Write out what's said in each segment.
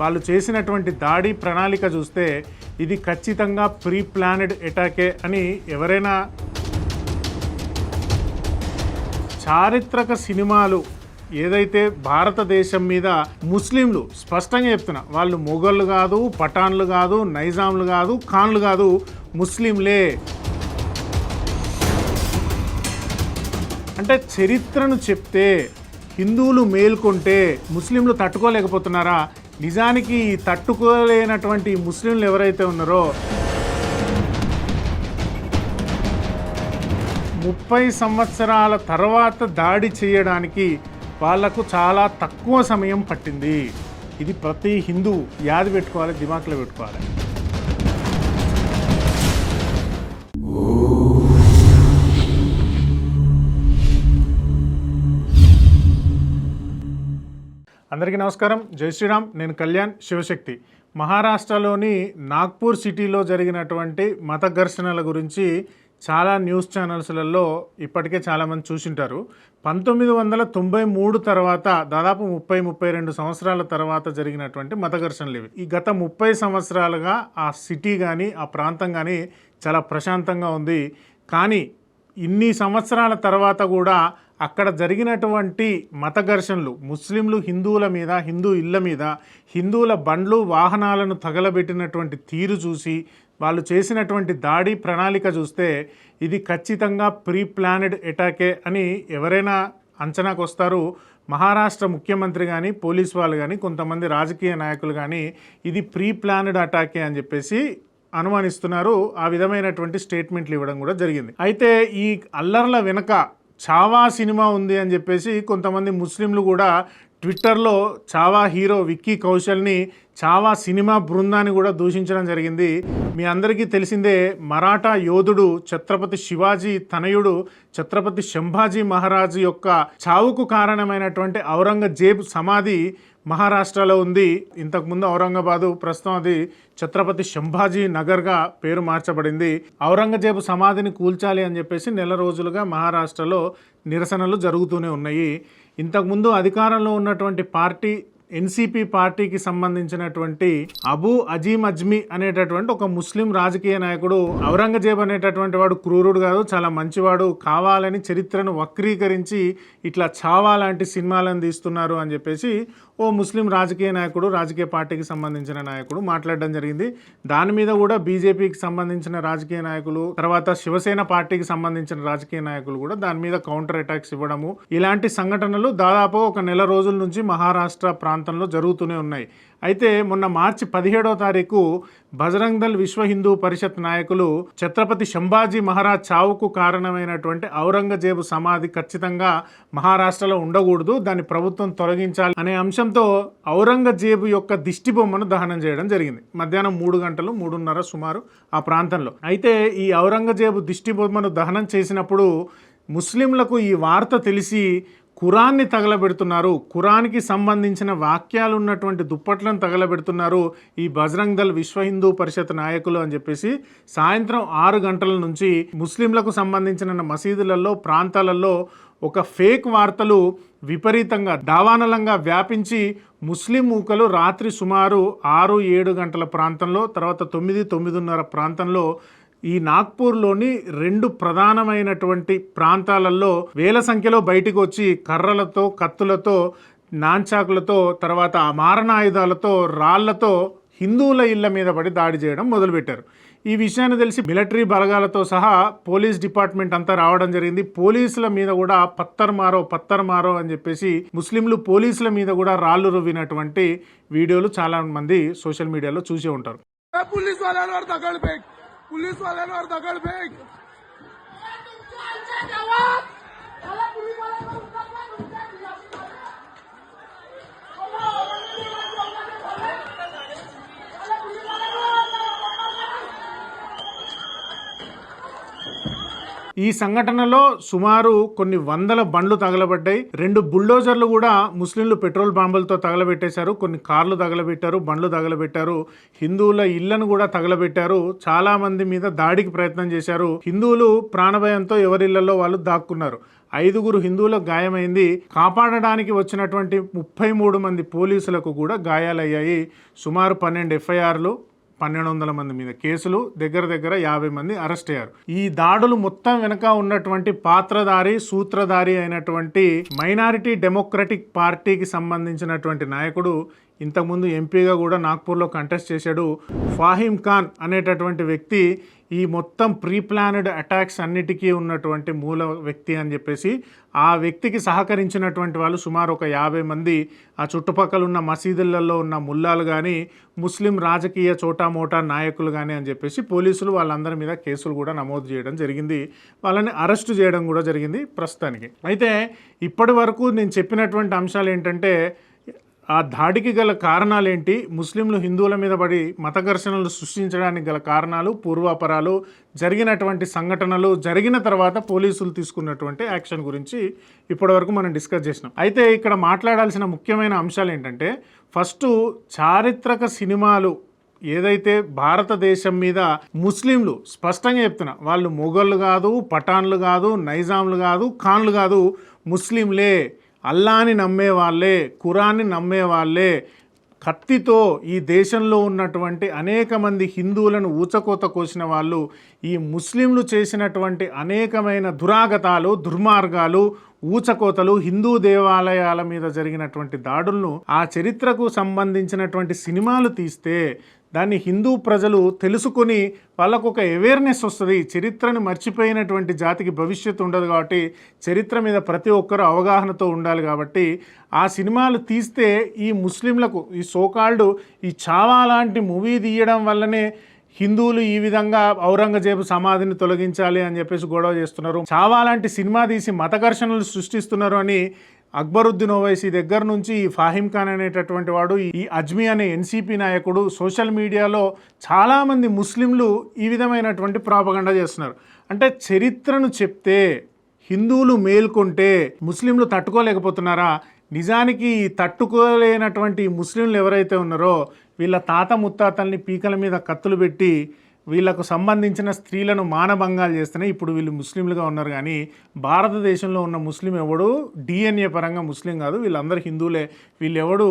వాళ్ళు చేసినటువంటి దాడి ప్రణాళిక చూస్తే ఇది ఖచ్చితంగా ప్రీ ప్లానెడ్ అటాకే అని ఎవరైనా చారిత్రక సినిమాలు ఏదైతే భారతదేశం మీద ముస్లింలు స్పష్టంగా చెప్తున్నా వాళ్ళు మొఘళ్ళు కాదు పఠాన్లు కాదు నైజాంలు కాదు ఖాన్లు కాదు ముస్లింలే. అంటే చరిత్రను చెప్తే హిందువులు మేల్కొంటే ముస్లింలు తట్టుకోలేకపోతున్నారా? నిజానికి తట్టుకోలేనటువంటి ముస్లింలు ఎవరైతే ఉన్నారో ముప్పై సంవత్సరాల తర్వాత దాడి చేయడానికి వాళ్ళకు చాలా తక్కువ సమయం పట్టింది. ఇది ప్రతి హిందూ యాది పెట్టుకోవాలి దిమాకులో పెట్టుకోవాలి. అందరికీ నమస్కారం. జై శ్రీరామ్. నేను కళ్యాణ్ శివశక్తి. మహారాష్ట్రలోని నాగ్పూర్ సిటీలో జరిగినటువంటి మత ఘర్షణల గురించి చాలా న్యూస్ ఛానల్స్లలో ఇప్పటికే చాలామంది చూసింటారు. పంతొమ్మిది వందల తొంభై మూడు తర్వాత దాదాపు ముప్పై ముప్పై రెండు సంవత్సరాల తర్వాత జరిగినటువంటి మత ఘర్షణలు ఇవి. ఈ గత ముప్పై సంవత్సరాలుగా ఆ సిటీ కానీ ఆ ప్రాంతం కానీ చాలా ప్రశాంతంగా ఉంది. కానీ ఇన్ని సంవత్సరాల తర్వాత కూడా అక్కడ జరిగినటువంటి మత ఘర్షణలు ముస్లింలు హిందువుల మీద హిందూ ఇళ్ళ మీద హిందువుల బండ్లు వాహనాలను తగలబెట్టినటువంటి తీరు చూసి వాళ్ళు చేసినటువంటి దాడి ప్రణాళిక చూస్తే ఇది ఖచ్చితంగా ప్రీ ప్లానెడ్ అటాకే అని ఎవరైనా అంచనాకు వస్తారు. మహారాష్ట్ర ముఖ్యమంత్రి కానీ పోలీస్ వాళ్ళు కానీ కొంతమంది రాజకీయ నాయకులు కానీ ఇది ప్రీ ప్లానెడ్ అటాకే అని చెప్పేసి అనుమానిస్తున్నారు. ఆ విధమైనటువంటి స్టేట్మెంట్లు ఇవ్వడం కూడా జరిగింది. అయితే ఈ అల్లర్ల వెనక చావా సినిమా ఉంది అని చెప్పేసి కొంతమంది ముస్లింలు కూడా ట్విట్టర్లో చావా హీరో విక్కీ కౌశల్ని చావా సినిమా బృందాన్ని కూడా దూషించడం జరిగింది. మీ అందరికీ తెలిసిందే మరాఠా యోధుడు ఛత్రపతి శివాజీ తనయుడు ఛత్రపతి శంభాజీ మహారాజు యొక్క చావుకు కారణమైనటువంటి ఔరంగజేబ్ సమాధి మహారాష్ట్రలో ఉంది. ఇంతకుముందు ఔరంగాబాదు ప్రస్తుతం అది ఛత్రపతి శంభాజీ నగర్గా పేరు మార్చబడింది. ఔరంగజేబు సమాధిని కూల్చాలి అని చెప్పేసి నెల రోజులుగా మహారాష్ట్రలో నిరసనలు జరుగుతూనే ఉన్నాయి. ఇంతకుముందు అధికారంలో ఉన్నటువంటి పార్టీ ఎన్సిపి పార్టీకి సంబంధించినటువంటి అబూ అజీమ్ అజ్మీ అనేటటువంటి ఒక ముస్లిం రాజకీయ నాయకుడు ఔరంగజేబ్ అనేటటువంటి వాడు క్రూరుడు కాదు చాలా మంచివాడు కావాలని చరిత్రను వక్రీకరించి ఇట్లా చావా లాంటి సినిమాలను తీస్తున్నారు అని చెప్పేసి ఓ ముస్లిం రాజకీయ నాయకుడు రాజకీయ పార్టీకి సంబంధించిన నాయకుడు మాట్లాడడం జరిగింది. దాని మీద కూడా బీజేపీకి సంబంధించిన రాజకీయ నాయకులు తర్వాత శివసేన పార్టీకి సంబంధించిన రాజకీయ నాయకులు కూడా దాని మీద కౌంటర్ అటాక్స్ ఇవ్వడము. ఇలాంటి సంఘటనలు దాదాపు ఒక నెల రోజుల నుంచి మహారాష్ట్ర ప్రాంతంలో జరుగుతూనే ఉన్నాయి. అయితే మొన్న మార్చి పదిహేడో తారీఖు బజరంగ్ దళ్ విశ్వ హిందూ పరిషత్ నాయకులు ఛత్రపతి శంభాజీ మహారాజ్ చావుకు కారణమైనటువంటి ఔరంగజేబు సమాధి ఖచ్చితంగా మహారాష్ట్రలో ఉండకూడదు దాన్ని ప్రభుత్వం తొలగించాలి అనే అంశంతో ఔరంగజేబు యొక్క దిష్టి బొమ్మను దహనం చేయడం జరిగింది. మధ్యాహ్నం మూడు గంటలు మూడున్నర సుమారు ఆ ప్రాంతంలో. అయితే ఈ ఔరంగజేబు దిష్టి బొమ్మను దహనం చేసినప్పుడు ముస్లింలకు ఈ వార్త తెలిసి ఖురాన్ని తగలబెడుతున్నారు. ఖురాన్కి సంబంధించిన వాక్యాలు ఉన్నటువంటి దుప్పట్లను తగలబెడుతున్నారు ఈ బజరంగ్ దళ్ విశ్వ హిందూ పరిషత్ నాయకులు అని చెప్పేసి సాయంత్రం ఆరు గంటల నుంచి ముస్లింలకు సంబంధించిన మసీదులలో ప్రాంతాలలో ఒక ఫేక్ వార్తలు విపరీతంగా దావానలంగా వ్యాపించి ముస్లిం మూకలు రాత్రి సుమారు ఆరు ఏడు గంటల ప్రాంతంలో తర్వాత తొమ్మిది తొమ్మిదిన్నర ప్రాంతంలో ఈ నాగ్పూర్లోని రెండు ప్రధానమైనటువంటి ప్రాంతాలలో వేల సంఖ్యలో బయటకు వచ్చి కర్రలతో కత్తులతో నాంచాకులతో తర్వాత మారణాయుధాలతో రాళ్ళతో హిందువుల ఇళ్ళ మీద పడి దాడి చేయడం మొదలుపెట్టారు. ఈ విషయాన్ని తెలిసి మిలిటరీ బలగాలతో సహా పోలీస్ డిపార్ట్మెంట్ అంతా రావడం జరిగింది. పోలీసుల మీద కూడా పత్తర్ మారో పత్తర్ మారో అని చెప్పేసి ముస్లింలు పోలీసుల మీద కూడా రాళ్ళు రువ్వినటువంటి వీడియోలు చాలా మంది సోషల్ మీడియాలో చూసే ఉంటారు. ए, पोलीसवाल्यांवर दगडफेक. ఈ సంఘటనలో సుమారు కొన్ని వందల బండ్లు తగలబడ్డాయి. రెండు బుల్డోజర్లు కూడా ముస్లింలు పెట్రోల్ బాంబులతో తగలబెట్టేశారు. కొన్ని కార్లు తగలబెట్టారు బండ్లు తగలబెట్టారు. హిందువుల ఇళ్ళను కూడా తగలబెట్టారు. చాలా మంది మీద దాడికి ప్రయత్నం చేశారు. హిందువులు ప్రాణభయంతో ఎవరిళ్ళలో వాళ్ళు దాక్కున్నారు. ఐదుగురు హిందువులకు గాయమైంది. కాపాడడానికి వచ్చినటువంటి ముప్పై మూడు మంది పోలీసులకు కూడా గాయాలయ్యాయి. సుమారు పన్నెండు ఎఫ్ఐఆర్లు పన్నెండు వందల మంది మీద కేసులు దగ్గర దగ్గర యాభై మంది అరెస్ట్ అయ్యారు. ఈ దాడులు మొత్తం వెనుక ఉన్నటువంటి పాత్రధారి సూత్రధారి అయినటువంటి మైనారిటీ డెమోక్రటిక్ పార్టీకి సంబంధించినటువంటి నాయకుడు ఇంతకుముందు ఎంపీగా కూడా నాగ్పూర్లో కంటెస్ట్ చేశాడు ఫాహిమ్ ఖాన్ అనేటటువంటి వ్యక్తి ఈ మొత్తం ప్రీ ప్లానెడ్ అటాక్స్ అన్నిటికీ ఉన్నటువంటి మూల వ్యక్తి అని చెప్పేసి ఆ వ్యక్తికి సహకరించినటువంటి వాళ్ళు సుమారు ఒక యాభై మంది ఆ చుట్టుపక్కల ఉన్న మసీదులలో ఉన్న ముల్లాలు కానీ ముస్లిం రాజకీయ చోటామోటా నాయకులు కానీ అని చెప్పేసి పోలీసులు వాళ్ళందరి మీద కేసులు కూడా నమోదు చేయడం జరిగింది. వాళ్ళని అరెస్టు చేయడం కూడా జరిగింది ప్రస్తుతానికి. అయితే ఇప్పటి వరకు నేను చెప్పినటువంటి అంశాలు ఏంటంటే ఆ దాడికి గల కారణాలు ఏంటి ముస్లింలు హిందువుల మీద పడి మత ఘర్షణలు సృష్టించడానికి గల కారణాలు పూర్వాపరాలు జరిగినటువంటి సంఘటనలు జరిగిన తర్వాత పోలీసులు తీసుకున్నటువంటి యాక్షన్ గురించి ఇప్పటివరకు మనం డిస్కస్ చేసినాం. అయితే ఇక్కడ మాట్లాడాల్సిన ముఖ్యమైన అంశాలు ఏంటంటే ఫస్ట్ చారిత్రక సినిమాలు ఏదైతే భారతదేశం మీద ముస్లింలు స్పష్టంగా చెప్తున్నా వాళ్ళు మొఘళ్ళు కాదు పఠాన్లు కాదు నైజాంలు కాదు ఖాన్లు కాదు ముస్లింలే అల్లాని నమ్మే వాళ్ళే ఖురాన్ని నమ్మే వాళ్ళే కత్తితో ఈ దేశంలో ఉన్నటువంటి అనేక మంది హిందువులను ఊచకోత కోసిన వాళ్ళు ఈ ముస్లింలు చేసినటువంటి అనేకమైన దురాగతాలు దుర్మార్గాలు ఊచకోతలు హిందూ దేవాలయాల మీద జరిగినటువంటి దాడులను ఆ చరిత్రకు సంబంధించినటువంటి సినిమాలు తీస్తే దాన్ని హిందూ ప్రజలు తెలుసుకొని వాళ్ళకు ఒక అవేర్నెస్ వస్తుంది చరిత్రను మర్చిపోయినటువంటి జాతికి భవిష్యత్తు ఉండదు కాబట్టి చరిత్ర మీద ప్రతి ఒక్కరూ అవగాహనతో ఉండాలి కాబట్టి ఆ సినిమాలు తీస్తే ఈ ముస్లింలకు ఈ సోకాల్డ్ ఈ చావా లాంటి మూవీ తీయడం వల్లనే హిందువులు ఈ విధంగా ఔరంగజేబు సమాధిని తొలగించాలి అని చెప్పేసి గొడవ చేస్తున్నారు. చావాలాంటి సినిమా తీసి మత ఘర్షణలు సృష్టిస్తున్నారు అని అక్బరుద్దీన్ ఓవైసీ దగ్గర నుంచి ఈ ఫాహిం ఖాన్ అనేటటువంటి వాడు ఈ అజ్మీ అనే ఎన్సీపీ నాయకుడు సోషల్ మీడియాలో చాలామంది ముస్లింలు ఈ విధమైనటువంటి ప్రాపగండ చేస్తున్నారు. అంటే చరిత్రను చెప్తే హిందువులు మేల్కొంటే ముస్లింలు తట్టుకోలేకపోతున్నారా? నిజానికి ఈ తట్టుకోలేనటువంటి ముస్లింలు ఎవరైతే ఉన్నారో వీళ్ళ తాత ముత్తాతల్ని పీకల మీద కత్తులు పెట్టి వీళ్ళకు సంబంధించిన స్త్రీలను మానభంగాలు చేస్తేనే ఇప్పుడు వీళ్ళు ముస్లింలుగా ఉన్నారు. కానీ భారతదేశంలో ఉన్న ముస్లిం ఎవడు డిఎన్ఏ పరంగా ముస్లిం కాదు. వీళ్ళందరూ హిందువులే. వీళ్ళు ఎవడు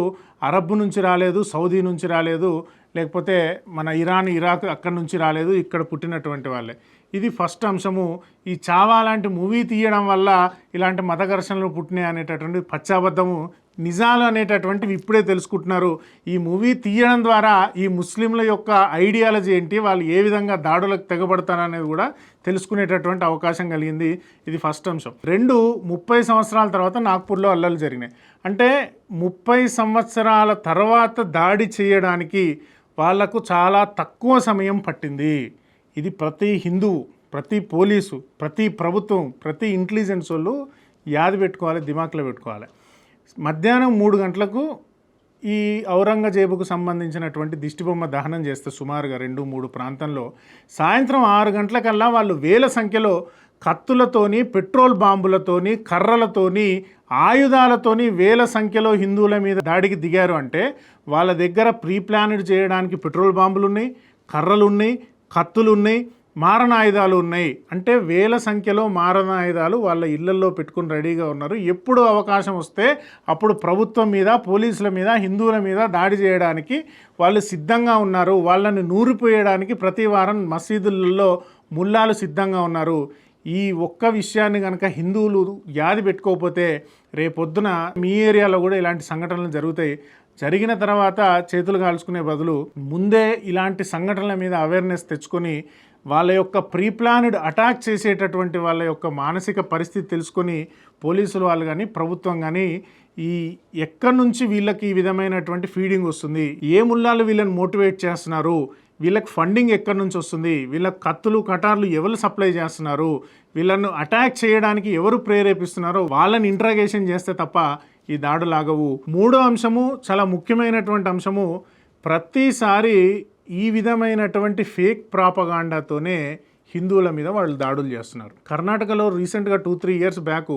అరబ్ నుంచి రాలేదు సౌదీ నుంచి రాలేదు లేకపోతే మన ఇరాన్ ఇరాక్ అక్కడి నుంచి రాలేదు ఇక్కడ పుట్టినటువంటి వాళ్ళే. ఇది ఫస్ట్ అంశము. ఈ చావా లాంటి మూవీ తీయడం వల్ల ఇలాంటి మత ఘర్షణలు పుట్టినాయి అనేటటువంటి పచ్చాబద్ధము నిజాలు అనేటటువంటివి ఇప్పుడే తెలుసుకుంటున్నారు. ఈ మూవీ తీయడం ద్వారా ఈ ముస్లింల యొక్క ఐడియాలజీ ఏంటి? వాళ్ళు ఏ విధంగా దాడులకు తెగబడతారనేది కూడా తెలుసుకునేటటువంటి అవకాశం కలిగింది. ఇది ఫస్ట్ అంశం. రెండు ముప్పై సంవత్సరాల తర్వాత నాగ్పూర్లో అల్లలు జరిగినాయి. అంటే ముప్పై సంవత్సరాల తర్వాత దాడి చేయడానికి వాళ్ళకు చాలా తక్కువ సమయం పట్టింది. ఇది ప్రతి హిందువు ప్రతి పోలీసు ప్రతి ప్రభుత్వం ప్రతి ఇంటెలిజెన్స్ వాళ్ళు యాది పెట్టుకోవాలి దిమాక్లో పెట్టుకోవాలి. మధ్యాహ్నం మూడు గంటలకు ఈ ఔరంగజేబుకు సంబంధించినటువంటి దిష్టిబొమ్మ దహనం చేస్తే సుమారుగా రెండు మూడు ప్రాంతంలో సాయంత్రం ఆరు గంటలకల్లా వాళ్ళు వేల సంఖ్యలో కత్తులతోని పెట్రోల్ బాంబులతోని కర్రలతోని ఆయుధాలతోని వేల సంఖ్యలో హిందువుల మీద దాడికి దిగారు అంటే వాళ్ళ దగ్గర ప్రీ ప్లానెడ్ చేయడానికి పెట్రోల్ బాంబులు ఉన్నాయి కర్రలు ఉన్నాయి కత్తులు ఉన్నాయి మారణాయుధాలు ఉన్నాయి. అంటే వేల సంఖ్యలో మారణాయుధాలు వాళ్ళ ఇళ్ళల్లో పెట్టుకుని రెడీగా ఉన్నారు. ఎప్పుడు అవకాశం వస్తే అప్పుడు ప్రభుత్వం మీద పోలీసుల మీద హిందువుల మీద దాడి చేయడానికి వాళ్ళు సిద్ధంగా ఉన్నారు. వాళ్ళని నూరిపోయడానికి ప్రతి వారం మసీదులలో ముల్లాలు సిద్ధంగా ఉన్నారు. ఈ ఒక్క విషయాన్ని కనుక హిందువులు యాది పెట్టుకోకపోతే రేపొద్దున మీ ఏరియాలో కూడా ఇలాంటి సంఘటనలు జరుగుతాయి. జరిగిన తర్వాత చేతులు కాల్చుకునే బదులు ముందే ఇలాంటి సంఘటనల మీద అవేర్నెస్ తెచ్చుకొని వాళ్ళ యొక్క ప్రీప్లాన్డ్ అటాక్ చేసేటటువంటి వాళ్ళ యొక్క మానసిక పరిస్థితి తెలుసుకొని పోలీసులు వాళ్ళు కానీ ప్రభుత్వం కానీ ఈ ఎక్కడి నుంచి వీళ్ళకి ఈ విధమైనటువంటి ఫీడింగ్ వస్తుంది? ఏ ముల్లాలు వీళ్ళని మోటివేట్ చేస్తున్నారు? వీళ్ళకి ఫండింగ్ ఎక్కడి నుంచి వస్తుంది? వీళ్ళకి కత్తులు కటార్లు ఎవరు సప్లై చేస్తున్నారు? వీళ్ళను అటాక్ చేయడానికి ఎవరు ప్రేరేపిస్తున్నారో వాళ్ళని ఇంట్రాగేషన్ చేస్తే తప్ప ఈ దాడులాగవు మూడో అంశము చాలా ముఖ్యమైనటువంటి అంశము ప్రతిసారి ఈ విధమైనటువంటి ఫేక్ ప్రాపగాండాతోనే హిందువుల మీద వాళ్ళు దాడులు చేస్తున్నారు. కర్ణాటకలో రీసెంట్గా టూ త్రీ ఇయర్స్ బ్యాక్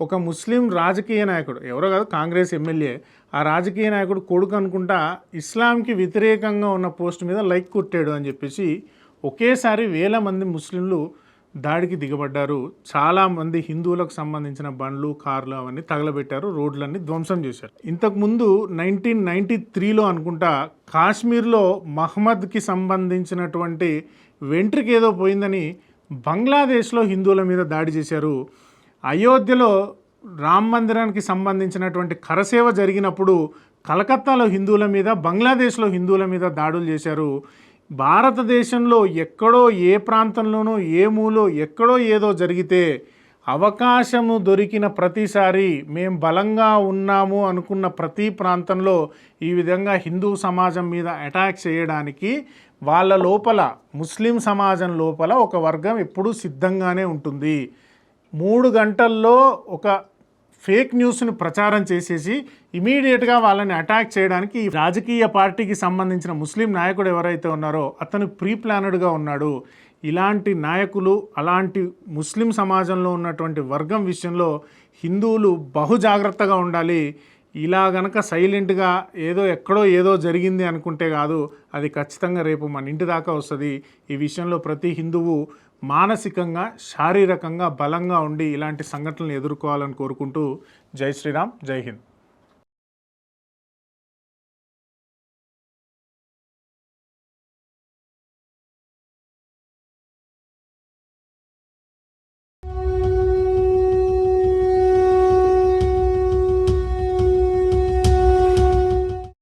ఒక ముస్లిం రాజకీయ నాయకుడు ఎవరో కాదు కాంగ్రెస్ ఎమ్మెల్యే ఆ రాజకీయ నాయకుడు కొడుకు అనుకుంటా ఇస్లాంకి వ్యతిరేకంగా ఉన్న పోస్ట్ మీద లైక్ కొట్టాడు అని చెప్పేసి ఒకేసారి వేల మంది ముస్లింలు దాడికి దిగబడ్డారు. చాలామంది హిందువులకు సంబంధించిన బండ్లు కార్లు అవన్నీ తగలబెట్టారు. రోడ్లన్నీ ధ్వంసం చేశారు. ఇంతకుముందు నైన్టీన్ నైన్టీ త్రీలో అనుకుంటా కాశ్మీర్లో మహమ్మద్కి సంబంధించినటువంటి వెంట్రుకి ఏదో పోయిందని బంగ్లాదేశ్లో హిందువుల మీద దాడి చేశారు. అయోధ్యలో రామ్ మందిరానికి సంబంధించినటువంటి కరసేవ జరిగినప్పుడు కలకత్తాలో హిందువుల మీద బంగ్లాదేశ్లో హిందువుల మీద దాడులు చేశారు. భారతదేశంలో ఎక్కడో ఏ ప్రాంతంలోనో ఏ మూలో ఎక్కడో ఏదో జరిగితే అవకాశము దొరికిన ప్రతిసారి మేము బలంగా ఉన్నాము అనుకున్న ప్రతి ప్రాంతంలో ఈ విధంగా హిందూ సమాజం మీద అటాక్ చేయడానికి వాళ్ళ లోపల ముస్లిం సమాజం లోపల ఒక వర్గం ఎప్పుడూ సిద్ధంగానే ఉంటుంది. మూడు గంటల్లో ఒక ఫేక్ న్యూస్ని ప్రచారం చేసేసి ఇమీడియట్గా వాళ్ళని అటాక్ చేయడానికి ఈ రాజకీయ పార్టీకి సంబంధించిన ముస్లిం నాయకుడు ఎవరైతే ఉన్నారో అతను ప్రీ ప్లానెడ్గా ఉన్నాడు. ఇలాంటి నాయకులు అలాంటి ముస్లిం సమాజంలో ఉన్నటువంటి వర్గం విషయంలో హిందువులు బహు జాగ్రత్తగా ఉండాలి. ఇలా గనక సైలెంట్గా ఏదో ఎక్కడో ఏదో జరిగింది అనుకుంటే కాదు అది ఖచ్చితంగా రేపు మన ఇంటి దాకా వస్తుంది. ఈ విషయంలో ప్రతి హిందువు మానసికంగా శారీరకంగా బలంగా ఉండి ఇలాంటి సంఘటనలు ఎదుర్కోవాలని కోరుకుంటూ జై శ్రీరామ్ జై హింద్.